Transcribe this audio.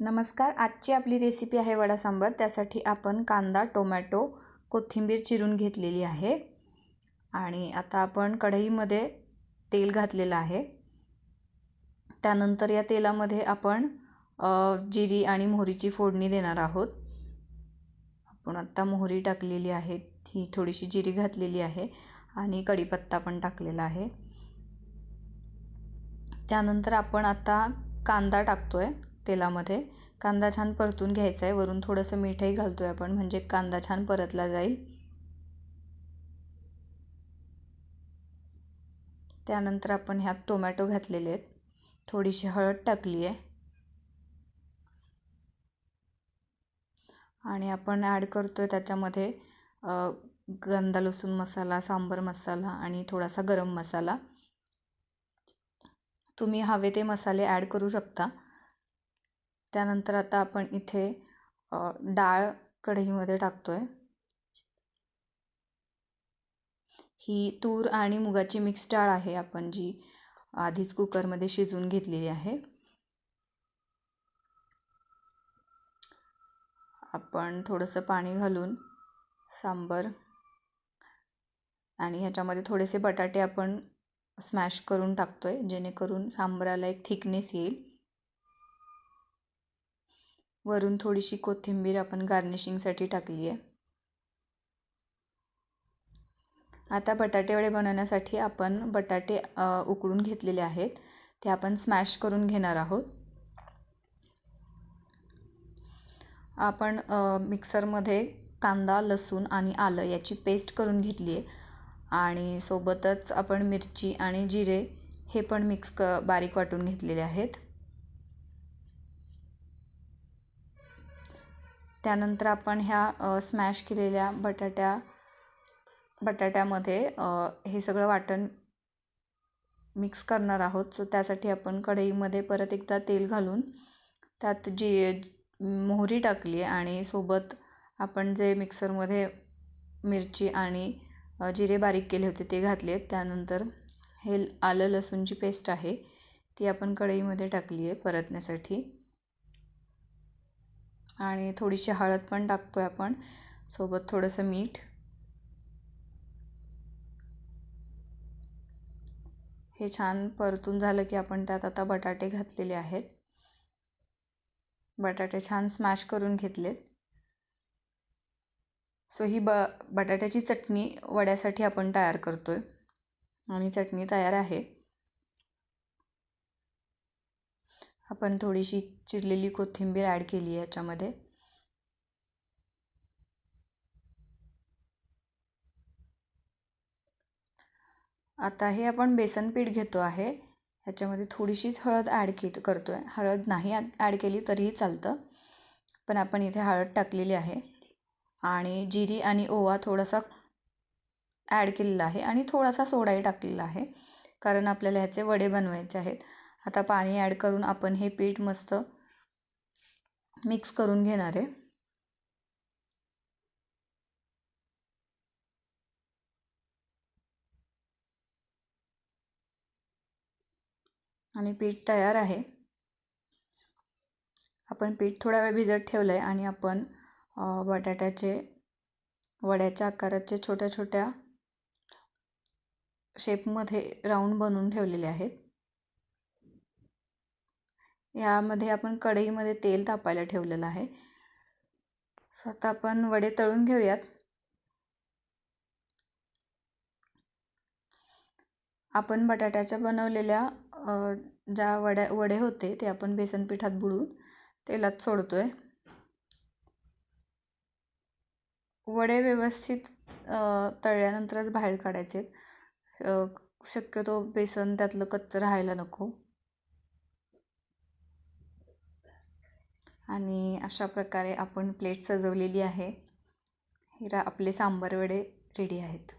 नमस्कार आजची आपली रेसिपी आहे वडा सांबार. त्यासाठी आपण कांदा टोमॅटो कोथिंबीर चिरून घेतलेली आहे. आणि आता आपण कढईमध्ये तेल घातलेलं आहे. त्यानंतर या तेलामध्ये आपण जिरी आणि मोहरीची फोडणी देणार आहोत. आपण आत्ता मोहरी टाकलेली आहे. ही थोडीशी जिरी घातलेली आहे आणि कढीपत्ता पण टाकलेला आहे. त्यानंतर आपण आता कांदा टाकतो आहे तेलामध्ये. कांदा छान परतून घ्यायचा आहे वरून थोडंसं मीठही घालतो आहे आपण. म्हणजे कांदा छान परतला जाईल. त्यानंतर आपण ह्यात टोमॅटो घातलेले आहेत. थोडीशी हळद टाकली आहे आणि आपण ॲड करतो आहे त्याच्यामध्ये गंदा लसूण मसाला सांबर मसाला आणि थोडासा गरम मसाला. तुम्ही हवे ते मसाले ॲड करू शकता. त्यानंतर आता आपण इथे डाळ कढईमध्ये टाकतो आहे ही तूर आणि मुगाची मिक्स डाळ आहे आपण जी आधीच कुकरमध्ये शिजवून घेतलेली आहे. आपण थोडंसं पाणी घालून सांबर आणि ह्याच्यामध्ये थोडेसे बटाटे आपण स्मॅश करून टाकतो आहे जेणेकरून सांबराला एक थिकनेस येईल. वरून थोडीशी कोथिंबीर आपण गार्निशिंगसाठी टाकली आहे आता बटाटे वडे बनवण्यासाठी आपण बटाटे उकडून घेतलेले आहेत. ते आपण स्मॅश करून घेणार आहोत. आपण मिक्सरमध्ये कांदा लसूण आणि आलं याची पेस्ट करून घेतली आहे आणि सोबतच आपण मिरची आणि जिरे हे पण मिक्स क बारीक वाटून घेतलेले आहेत. त्यानंतर आपण ह्या स्मॅश केलेल्या बटाट्या बटाट्यामध्ये हे सगळं वाटण मिक्स करणार आहोत. सो त्यासाठी आपण कढईमध्ये परत एकदा तेल घालून त्यात जी मोहरी टाकली आहे आणि सोबत आपण जे मिक्सरमध्ये मिरची आणि जिरे बारीक केले होते ते घातले त्यानंतर हे आलं लसूणची पेस्ट आहे. ती आपण कढईमध्ये टाकली आहे परतण्यासाठी. आणि थोडीशी हळद पण टाकतो आहे आपण. सोबत थोडंसं मीठ. हे छान परतून झालं की आपण त्यात आता बटाटे घातलेले आहेत. बटाटे छान स्मॅश करून घेतलेत. सो ही ब बटाट्याची चटणी वड्यासाठी आपण तयार करतो आहे आणि चटणी तयार आहे. आपण थोडीशी चिरलेली कोथिंबीर ॲड केली आहे याच्यामध्ये. आता हे आपण बेसन पीठ घेतो आहे. ह्याच्यामध्ये थोडीशीच हळद ॲड के करतो आहे हळद नाही ॲड केली तरीही चालतं. पण आपण इथे हळद टाकलेली आहे. आणि जिरी आणि ओवा थोडासा ॲड केलेला आहे. आणि थोडासा सोडाही टाकलेला आहे. कारण आपल्याला ह्याचे वडे बनवायचे आहेत. आता पाणी ॲड करून आपण हे पीठ मस्त मिक्स करून घेणार आहे. आणि पीठ तयार आहे. आपण पीठ थोडा वेळ भिजत ठेवलं आहे आणि आपण बटाट्याचे वड्याच्या आकाराचे छोट्या छोट्या शेपमध्ये राऊंड बनवून ठेवलेले आहेत. यामध्ये आपण कढईमध्ये तेल तापायला ठेवलेलं आहे. सो आता आपण वडे तळून घेऊयात. आपण बटाट्याच्या बनवलेल्या ज्या वड्या वडे होते ते आपण बेसन पिठात बुडून तेलात सोडतो आहे वडे व्यवस्थित तळल्यानंतरच बाहेर काढायचे शक्यतो बेसन त्यातलं कच्चं राहायला नको. आणि अशा प्रकारे आपण प्लेट सजवलेली आहे. हिरा आपले सांबार वडे रेडी आहेत.